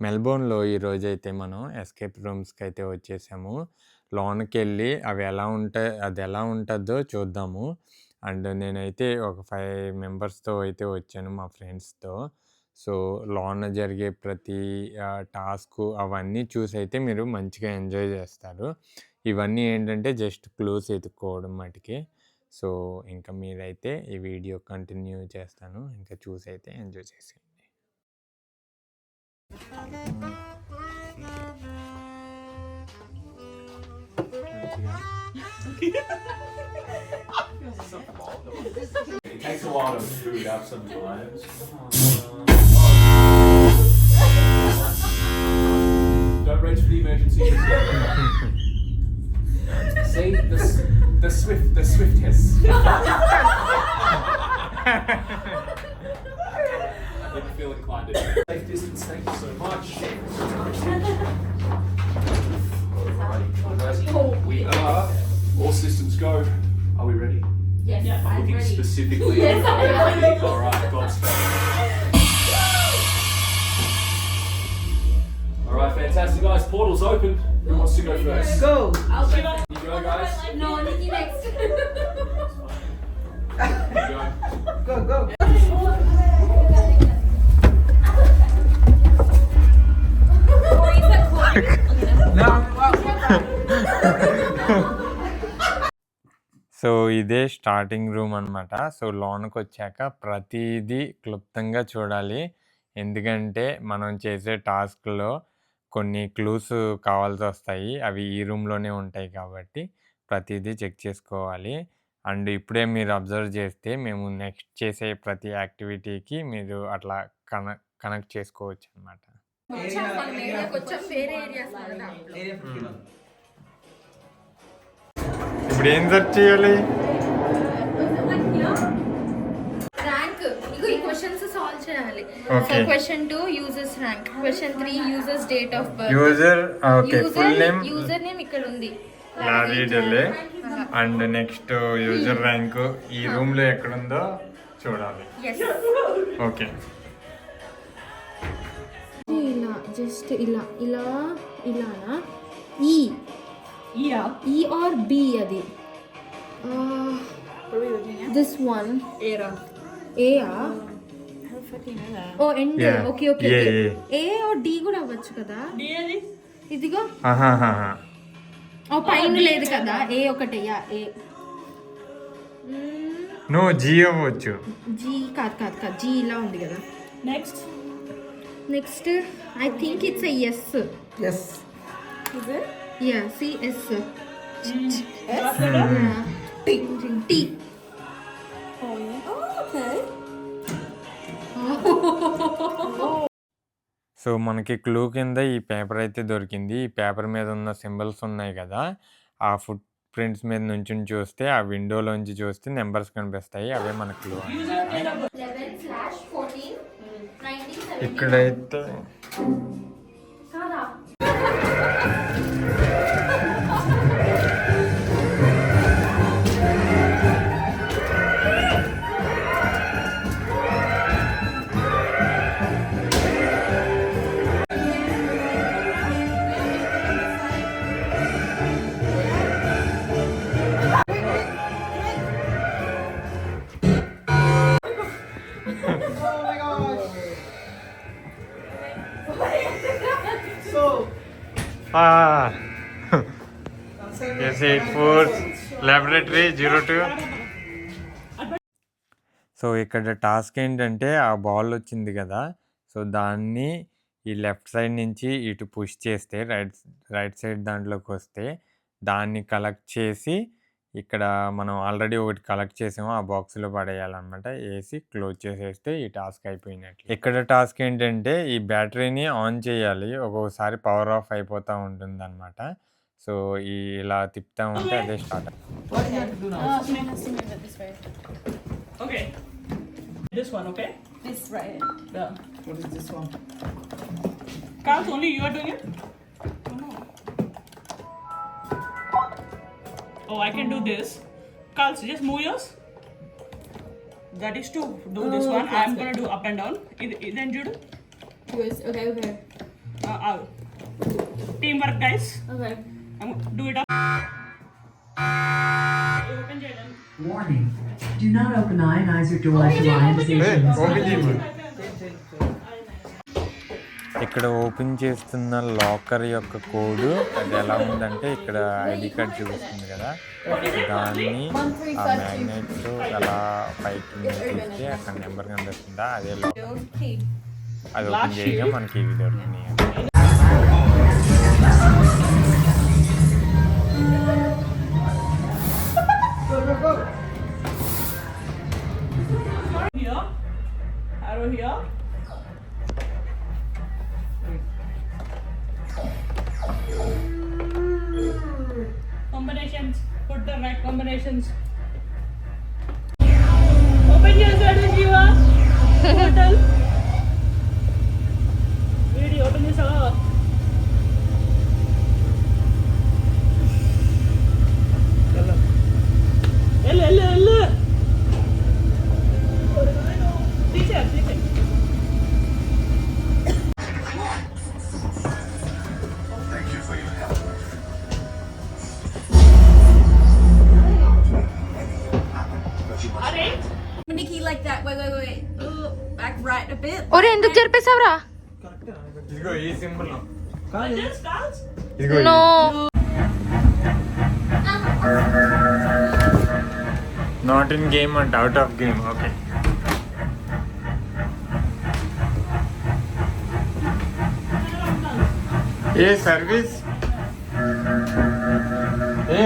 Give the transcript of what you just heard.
మెల్బోర్న్‌లో ఈరోజైతే మనం ఎస్కేప్ రూమ్స్కి అయితే వచ్చేసాము. లోనకెళ్ళి అవి ఎలా ఉంటాయి అది ఎలా ఉంటుందో చూద్దాము. అండ్ నేనైతే ఒక ఫైవ్ మెంబర్స్‌తో అయితే వచ్చాను మా ఫ్రెండ్స్‌తో. సో, లోన జరిగే ప్రతి టాస్క్ అవన్నీ చూసి అయితే మీరు మంచిగా ఎంజాయ్ చేస్తారు ఇవన్నీ ఏంటంటే జస్ట్ క్లూస్ ఎత్తుకోవడం మటుకి సో, ఇంకా మీరైతే ఈ వీడియో కంటిన్యూ చేస్తాను. ఇంకా చూసి అయితే ఎంజాయ్ చేసి It takes a while to food up some items. Don't reach for the emergency. See the s- the swift the swift hiss. I didn't feel inclined to. Safe distance. Thank you so much. Alrighty. We are all systems go. Are we ready? Yes, I'm Looking ready. specifically Yes, at I'm ready. All right, God's All right, fantastic, guys. Portal's open. Who wants to go first? Go. I'll go. You go, guys. No, Nikki next. You go. Go, go. So, ఇదే starting room అనమాట. So, లోనకొచ్చాక ప్రతిదీ క్లుప్తంగా చూడాలి. ఎందుకంటే మనం చేసే టాస్క్‌లో కొన్ని క్లూస్ కావాల్సి వస్తాయి అవి ఈ రూమ్‌లోనే ఉంటాయి కాబట్టి ప్రతిదీ చెక్ చేసుకోవాలి. అండ్ ఇప్పుడే మీరు అబ్జర్వ్ చేస్తే మేము నెక్స్ట్ చేసే ప్రతి యాక్టివిటీకి మీరు అట్లా కన కనెక్ట్ చేసుకోవచ్చు అనమాట వచ్చాం మనం ఏరియాకి వచ్చాం వేరే ఏరియాస్ మన దాంట్లో Area 51. ఇప్పుడు ఏం సెర్చ్ చేయాలి? ర్యాంక్ ఇగో ఈ క్వశ్చన్స్ సాల్వ్ చేయాలి. So. Question 2 users rank question 3 users date of birth user okay full name user name ఇక్కడ ఉంది. లారీ డెల్లే అండ్ నెక్స్ట్ యూజర్ ర్యాంక్ ఈ రూమ్లో ఎక్కడుందో చూడాలి. ఎస్ ఓకే జస్ట్ ఇలా ఇలా ఇలానా ఈ. ఈ ఆర్ బి అది దిస్ వన్. ఏయా? ఓ end. Okay okay. A R D కూడా అవ్వచ్చు కదా? ఇదిగో. ఓ పైన లేదు కదా ఏ ఒకటే యా ఏ నువ్వు జీ అవ్వచ్చు జీ కాదు కాదు కాదు జీ ఇలా ఉంది కదా Next. Next I think it's S Yes. Is it? Yeah C S S? T. So మనకి క్లూ కింద ఈ పేపర్ అయితే దొరికింది. ఈ పేపర్ మీద ఉన్న సింబల్స్ ఉన్నాయి కదా. ఆ ఫుట్ ప్రింట్స్ మీద నుంచి చూస్తే ఆ విండోలోంచి చూస్తే నెంబర్స్ కనిపిస్తాయి. అవే మన క్లూ ఇక్కడైతే S eight four laboratory zero two. So ఇక్కడ టాస్క్ ఏంటంటే ఆ బాల్ వచ్చింది కదా. సో దాన్ని ఈ లెఫ్ట్ సైడ్ నుంచి ఇటు పుష్ చేస్తే రైట్ రైట్ సైడ్ దాంట్లోకి వస్తే దాన్ని కలెక్ట్ చేసి ఇక్కడ మనం ఆల్రెడీ ఒకటి కలెక్ట్ చేసాము. ఆ బాక్స్లో పడేయాలన్నమాట. ఏసీ క్లోజ్ చేసేస్తే ఈ టాస్క్ అయిపోయినట్టు ఇక్కడ టాస్క్ ఏంటంటే ఈ బ్యాటరీని ఆన్ చేయాలి. ఒక్కోసారి పవర్ ఆఫ్ అయిపోతూ ఉంటుందన్నమాట. సో ఈ ఇలా తిప్పుతా ఉంటే అదే స్టార్ట్ అవుతుంది Oh, I can do this. Carl, just move yours. That is to do this oh, one. I am gonna do up and down. Then Jude. Okay, okay. Uh, out. Teamwork, guys. Okay. I'm gonna do it up. Warning. Do not open ionizer door to lines. Open ఇక్కడ open చేస్తున్న locker యొక్క code అది ఎలా ఉందంటే ఇక్కడ ID card చూపిస్తుంది కదా దాన్ని ఆ మ్యాగ్నెట్ అలా పైకి తీస్తే అక్కడ నెంబర్ కనిపిస్తుందా అదే లాకర్ అది ఓపెన్ చేయగా మనకి ఇవి దొరుకుతున్నాయి Here. Arrow here. Combinations. ఒరే ఎందుకు జరిపేశావురా ఇదిగో ఈ సింబల్ just dance. ఇదిగో నో నాట్ ఇన్ గేమ్ అంట out of game okay a service A